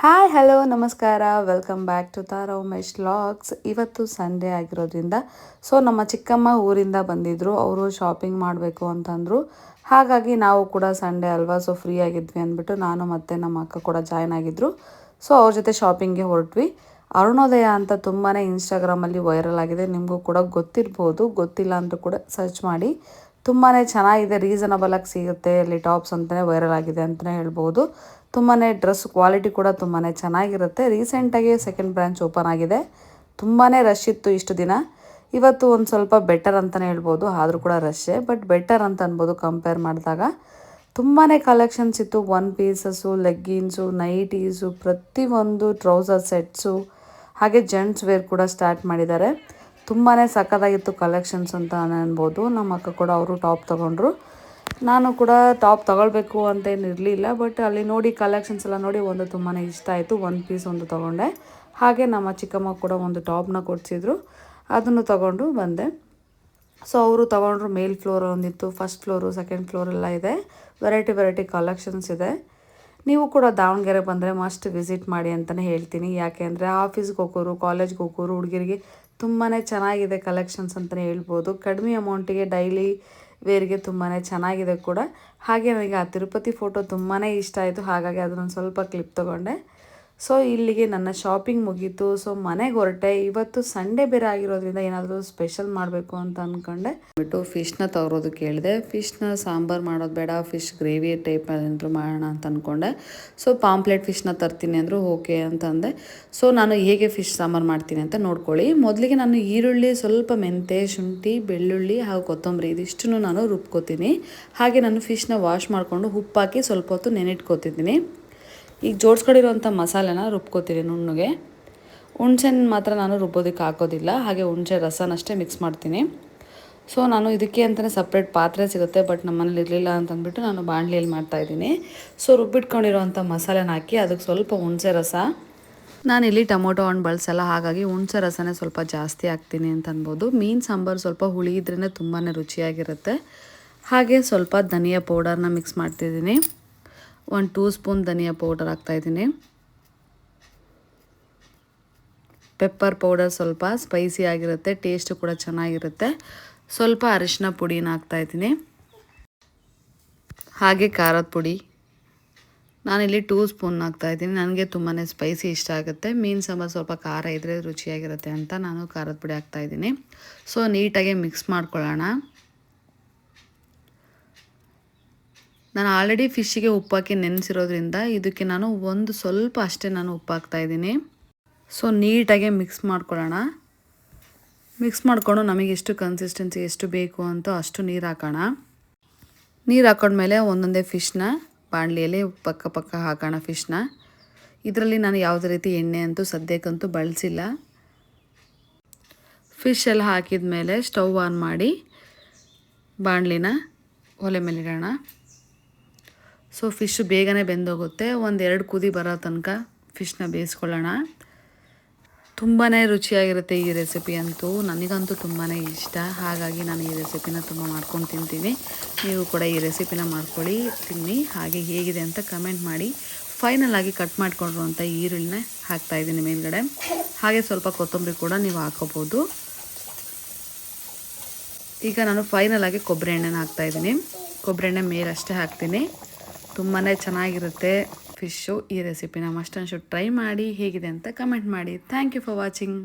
Hi hello ನಮಸ್ಕಾರ. Welcome back to Tara Umesh logs ಇವತ್ತು Sunday ಆಗಿರೋದ್ರಿಂದ ಸೊ ನಮ್ಮ ಚಿಕ್ಕಮ್ಮ ಊರಿಂದ ಬಂದಿದ್ದರು ಅವರು ಶಾಪಿಂಗ್ ಮಾಡಬೇಕು ಅಂತಂದರು. ಹಾಗಾಗಿ ನಾವು ಕೂಡ ಸಂಡೇ ಅಲ್ವಾ ಸೊ ಫ್ರೀ ಆಗಿದ್ವಿ ಅಂದ್ಬಿಟ್ಟು ನಾನು ಮತ್ತು ನಮ್ಮ ಅಕ್ಕ ಕೂಡ ಜಾಯ್ನ್ ಆಗಿದ್ದರು ಸೊ ಅವ್ರ ಜೊತೆ ಶಾಪಿಂಗ್ಗೆ ಹೊರಟ್ವಿ. ಅರುಣೋದಯ ಅಂತ ತುಂಬಾ ಇನ್ಸ್ಟಾಗ್ರಾಮಲ್ಲಿ ವೈರಲ್ ಆಗಿದೆ. ನಿಮಗೂ ಕೂಡ ಗೊತ್ತಿರ್ಬೋದು. ಗೊತ್ತಿಲ್ಲ ಅಂತ ಕೂಡ ಸರ್ಚ್ ಮಾಡಿ. ತುಂಬಾ ಚೆನ್ನಾಗಿದೆ ರೀಸನಬಲ್ ಆಗಿ ಸಿಗುತ್ತೆ, ಅಲ್ಲಿ ಟಾಪ್ಸ್ ಅಂತಲೇ ವೈರಲ್ ಆಗಿದೆ ಅಂತಲೇ ಹೇಳ್ಬೋದು. ತುಂಬಾ ಡ್ರೆಸ್ ಕ್ವಾಲಿಟಿ ಕೂಡ ತುಂಬಾ ಚೆನ್ನಾಗಿರುತ್ತೆ. ರೀಸೆಂಟಾಗಿ ಸೆಕೆಂಡ್ ಬ್ರ್ಯಾಂಚ್ ಓಪನ್ ಆಗಿದೆ. ತುಂಬಾ ರಶ್ ಇತ್ತು ಇಷ್ಟು ದಿನ. ಇವತ್ತು ಒಂದು ಸ್ವಲ್ಪ ಬೆಟರ್ ಅಂತಲೇ ಹೇಳ್ಬೋದು, ಆದರೂ ಕೂಡ ರಶ್ಶೇ ಬಟ್ ಬೆಟರ್ ಅಂತ ಅನ್ಬೋದು ಕಂಪೇರ್ ಮಾಡಿದಾಗ. ತುಂಬಾ ಕಲೆಕ್ಷನ್ಸ್ ಇತ್ತು. ಒನ್ ಪೀಸಸ್ಸು ಲೆಗ್ಗಿನ್ಸು ನೈಟೀಸು ಪ್ರತಿಯೊಂದು ಟ್ರೌಸರ್ ಸೆಟ್ಸು ಹಾಗೆ ಜೆಂಟ್ಸ್ ವೇರ್ ಕೂಡ ಸ್ಟಾರ್ಟ್ ಮಾಡಿದ್ದಾರೆ. ತುಂಬಾ ಸಖತ್ತಾಗಿತ್ತು ಕಲೆಕ್ಷನ್ಸ್ ಅಂತ ಅನ್ಬೋದು. ನಮ್ಮ ಅಕ್ಕ ಕೂಡ ಅವರು ಟಾಪ್ ತೊಗೊಂಡ್ರು. ನಾನು ಕೂಡ ಟಾಪ್ ತಗೊಳ್ಬೇಕು ಅಂತ ಇರಲಿಲ್ಲ ಬಟ್ ಅಲ್ಲಿ ನೋಡಿ ಕಲೆಕ್ಷನ್ಸ್ ಎಲ್ಲ ನೋಡಿ ಒಂದು ತುಂಬಾ ಇಷ್ಟ ಆಯಿತು. ಒಂದು ಪೀಸ್ ಒಂದು ತೊಗೊಂಡೆ. ಹಾಗೆ ನಮ್ಮ ಚಿಕ್ಕಮ್ಮ ಕೂಡ ಒಂದು ಟಾಪ್ನ ಕೊಡಿಸಿದ್ರು. ಅದನ್ನು ತೊಗೊಂಡು ಬಂದೆ. ಸೊ ಅವರು ತೊಗೊಂಡ್ರು ಮೇಲ್ ಫ್ಲೋರ್ ಒಂದಿತ್ತು ಫಸ್ಟ್ ಫ್ಲೋರು ಸೆಕೆಂಡ್ ಫ್ಲೋರ್ ಎಲ್ಲ ಇದೆ. ವೆರೈಟಿ ವೆರೈಟಿ ಕಲೆಕ್ಷನ್ಸ್ ಇದೆ. ನೀವು ಕೂಡ ದಾವಣಗೆರೆ ಬಂದರೆ ಮಸ್ಟ್ ವಿಸಿಟ್ ಮಾಡಿ ಅಂತಲೇ ಹೇಳ್ತೀನಿ. ಯಾಕೆ ಅಂದರೆ ಆಫೀಸ್ಗೆ ಹೋಗೋರು ಕಾಲೇಜ್ಗೆ ಹೋಗೋರು, ಹುಡುಗಿರಿಗೆ ತುಂಬಾ ಚೆನ್ನಾಗಿದೆ ಕಲೆಕ್ಷನ್ಸ್ ಅಂತಲೇ ಹೇಳ್ಬೋದು. ಕಡಿಮೆ ಅಮೌಂಟಿಗೆ ಡೈಲಿ ವೇರ್ಗೆ ತುಂಬಾ ಚೆನ್ನಾಗಿದೆ ಕೂಡ. ಹಾಗೆ ನನಗೆ ಆ ತಿರುಪತಿ ಫೋಟೋ ತುಂಬಾ ಇಷ್ಟ ಆಯಿತು. ಹಾಗಾಗಿ ಅದನ್ನೊಂದು ಸ್ವಲ್ಪ ಕ್ಲಿಪ್ ತೊಗೊಂಡೆ. ಸೊ ಇಲ್ಲಿಗೆ ನನ್ನ ಶಾಪಿಂಗ್ ಮುಗೀತು. ಸೊ ಮನೆಗೆ ಹೊರಟೆ. ಇವತ್ತು ಸಂಡೇ ಬೇರೆ ಆಗಿರೋದ್ರಿಂದ ಏನಾದರೂ ಸ್ಪೆಷಲ್ ಮಾಡಬೇಕು ಅಂತ ಅಂದ್ಕೊಂಡೆ ಬಿಟ್ಟು ಫಿಶ್ನ ತರೋದು ಕೇಳಿದೆ. ಫಿಶ್ನ ಸಾಂಬಾರು ಮಾಡೋದು ಬೇಡ. ಫಿಶ್ ಗ್ರೇವಿ ಟೈಪ್ ಏನಾದರೂ ಮಾಡೋಣ ಅಂತ ಅಂದ್ಕೊಂಡೆ ಸೊ ಪಾಂಪ್ಲೆಟ್ ಫಿಶ್ನ ತರ್ತೀನಿ ಅಂದರು ಓಕೆ ಅಂತಂದೆ ಸೊ ನಾನು ಹೇಗೆ ಫಿಶ್ ಸಾಂಬಾರು ಮಾಡ್ತೀನಿ ಅಂತ ನೋಡ್ಕೊಳ್ಳಿ. ಮೊದಲಿಗೆ ನಾನು ಈರುಳ್ಳಿ, ಸ್ವಲ್ಪ ಮೆಂತೆ ಶುಂಠಿ, ಬೆಳ್ಳುಳ್ಳಿ ಹಾಗೂ ಕೊತ್ತಂಬರಿ ಇದಿಷ್ಟನ್ನು ನಾನು ರುಬ್ಕೋತೀನಿ. ಹಾಗೆ ನಾನು ಫಿಶ್ನ ವಾಶ್ ಮಾಡಿಕೊಂಡು ಉಪ್ಪಾಕಿ ಸ್ವಲ್ಪ ಹೊತ್ತು ನೆನೆಟ್ಕೋತಿದ್ದೀನಿ. ಈಗ ಜೋಡಿಸ್ಕೊಂಡಿರೋಂಥ ಮಸಾಲೆನ ರುಬ್ಕೋತೀನಿ ನುಣ್ಣಗೆ. ಹುಣ್ಸೆನ ಮಾತ್ರ ನಾನು ರುಬ್ಬೋದಕ್ಕೆ ಹಾಕೋದಿಲ್ಲ, ಹಾಗೆ ಹುಣಸೆ ರಸನಷ್ಟೇ ಮಿಕ್ಸ್ ಮಾಡ್ತೀನಿ. ಸೊ ನಾನು ಇದಕ್ಕೆ ಅಂತಲೇ ಸಪ್ರೇಟ್ ಪಾತ್ರೆ ಸಿಗುತ್ತೆ ಬಟ್ ನಮ್ಮನೇಲಿ ಇರಲಿಲ್ಲ ಅಂತಂದ್ಬಿಟ್ಟು ನಾನು ಬಾಣಲಿಯಲ್ಲಿ ಮಾಡ್ತಾಯಿದ್ದೀನಿ ಸೊ ರುಬ್ಬಿಟ್ಕೊಂಡಿರೋಂಥ ಮಸಾಲೆನ ಹಾಕಿ ಅದಕ್ಕೆ ಸ್ವಲ್ಪ ಹುಣಸೆ ರಸ. ನಾನಿಲ್ಲಿ ಟೊಮೊಟೊ ಹಣ್ಣು ಬಳಸಲ್ಲ, ಹಾಗಾಗಿ ಹುಣಸೆ ರಸನೇ ಸ್ವಲ್ಪ ಜಾಸ್ತಿ ಹಾಕ್ತೀನಿ ಅಂತ ಅನ್ಬೋದು. ಮೀನು ಸಾಂಬಾರು ಸ್ವಲ್ಪ ಹುಳಿ ಇದ್ರೇ ತುಂಬಾ ರುಚಿಯಾಗಿರುತ್ತೆ. ಹಾಗೆ ಸ್ವಲ್ಪ ಧನಿಯಾ ಪೌಡರ್ನ ಮಿಕ್ಸ್ ಮಾಡ್ತಿದ್ದೀನಿ. ಒಂದು ಟೂ ಸ್ಪೂನ್ ಧನಿಯಾ ಪೌಡರ್ ಹಾಕ್ತಾಯಿದ್ದೀನಿ ಪೆಪ್ಪರ್ ಪೌಡರ್ ಸ್ವಲ್ಪ ಸ್ಪೈಸಿ ಆಗಿರುತ್ತೆ, ಟೇಸ್ಟು ಕೂಡ ಚೆನ್ನಾಗಿರುತ್ತೆ. ಸ್ವಲ್ಪ ಅರಿಶಿನ ಪುಡಿನ ಹಾಕ್ತಾಯಿದ್ದೀನಿ ಹಾಗೆ ಖಾರದ ಪುಡಿ. ನಾನಿಲ್ಲಿ ಟೂ ಸ್ಪೂನ್ ಹಾಕ್ತಾಯಿದ್ದೀನಿ ನನಗೆ ತುಂಬಾ ಸ್ಪೈಸಿ ಇಷ್ಟ ಆಗುತ್ತೆ. ಮೀನು ಸಾಂಬಾರು ಸ್ವಲ್ಪ ಖಾರ ಇದ್ದರೆ ರುಚಿಯಾಗಿರುತ್ತೆ ಅಂತ ನಾನು ಖಾರದ ಪುಡಿ ಹಾಕ್ತಾಯಿದ್ದೀನಿ ಸೊ ನೀಟಾಗಿ ಮಿಕ್ಸ್ ಮಾಡ್ಕೊಳ್ಳೋಣ. ನಾನು ಆಲ್ರೆಡಿ ಫಿಶ್ಶಿಗೆ ಉಪ್ಪಾಕಿ ನೆನೆಸಿರೋದ್ರಿಂದ ಇದಕ್ಕೆ ನಾನು ಒಂದು ಸ್ವಲ್ಪ ಅಷ್ಟೇ ನಾನು ಉಪ್ಪು ಹಾಕ್ತಾಯಿದ್ದೀನಿ ಸೊ ನೀಟಾಗೆ ಮಿಕ್ಸ್ ಮಾಡ್ಕೊಳ್ಳೋಣ. ಮಿಕ್ಸ್ ಮಾಡಿಕೊಂಡು ನಮಗೆ ಎಷ್ಟು ಕನ್ಸಿಸ್ಟೆನ್ಸಿ ಎಷ್ಟು ಬೇಕು ಅಂತ ಅಷ್ಟು ನೀರು ಹಾಕೋಣ. ನೀರು ಹಾಕೊಂಡ್ಮೇಲೆ ಒಂದೊಂದೇ ಫಿಶ್ನ ಬಾಣಲಿಯಲ್ಲಿ ಪಕ್ಕ ಪಕ್ಕ ಹಾಕೋಣ ಫಿಶ್ನ ಇದರಲ್ಲಿ ನಾನು ಯಾವುದೇ ರೀತಿ ಎಣ್ಣೆ ಅಂತೂ ಸದ್ಯಕ್ಕಂತೂ ಬಳಸಿಲ್ಲ. ಫಿಶ್ ಎಲ್ಲ ಹಾಕಿದ ಮೇಲೆ ಸ್ಟವ್ ಆನ್ ಮಾಡಿ ಬಾಣಲಿನ ಒಲೆ ಮೇಲೆ ಇಡೋಣ. ಸೊ ಫಿಶ್ ಬೇಗನೆ ಬೆಂದೋಗುತ್ತೆ. ಒಂದು ಎರಡು ಕುದಿ ಬರೋ ತನಕ ಫಿಶ್ನ ಬೇಯಿಸ್ಕೊಳ್ಳೋಣ. ತುಂಬಾ ರುಚಿಯಾಗಿರುತ್ತೆ ಈ ರೆಸಿಪಿ ಅಂತೂ. ನನಗಂತೂ ತುಂಬಾ ಇಷ್ಟ. ಹಾಗಾಗಿ ನಾನು ಈ ರೆಸಿಪಿನ ತುಂಬ ಮಾಡ್ಕೊಂಡು ತಿಂತೀನಿ. ನೀವು ಕೂಡ ಈ ರೆಸಿಪಿನ ಮಾಡ್ಕೊಳ್ಳಿ, ತಿನ್ನಿ. ಹಾಗೆ ಹೇಗಿದೆ ಅಂತ ಕಮೆಂಟ್ ಮಾಡಿ. ಫೈನಲ್ ಆಗಿ ಕಟ್ ಮಾಡಿಕೊಂಡಿರುವಂಥ ಈರುಳ್ಳಿನ ಹಾಕ್ತಾಯಿದ್ದೀನಿ ಮೇಲ್ಗಡೆ. ಹಾಗೆ ಸ್ವಲ್ಪ ಕೊತ್ತಂಬರಿ ಕೂಡ ನೀವು ಹಾಕೋಬೋದು ಈಗ ನಾನು ಫೈನಲ್ ಆಗಿ ಕೊಬ್ಬರಿ ಎಣ್ಣೆನ ಹಾಕ್ತಾಯಿದ್ದೀನಿ ಕೊಬ್ಬರಿ ಎಣ್ಣೆ ಮೇಲಷ್ಟೇ ಹಾಕ್ತೀನಿ. ತುಂಬಾ ಚೆನ್ನಾಗಿರುತ್ತೆ ಫಿಶ್ಶು ಈ ರೆಸಿಪಿನ. ಮಸ್ಟ್ ಶುಡ್ ಟ್ರೈ ಮಾಡಿ ಹೇಗಿದೆ ಅಂತ ಕಮೆಂಟ್ ಮಾಡಿ. Thank you for watching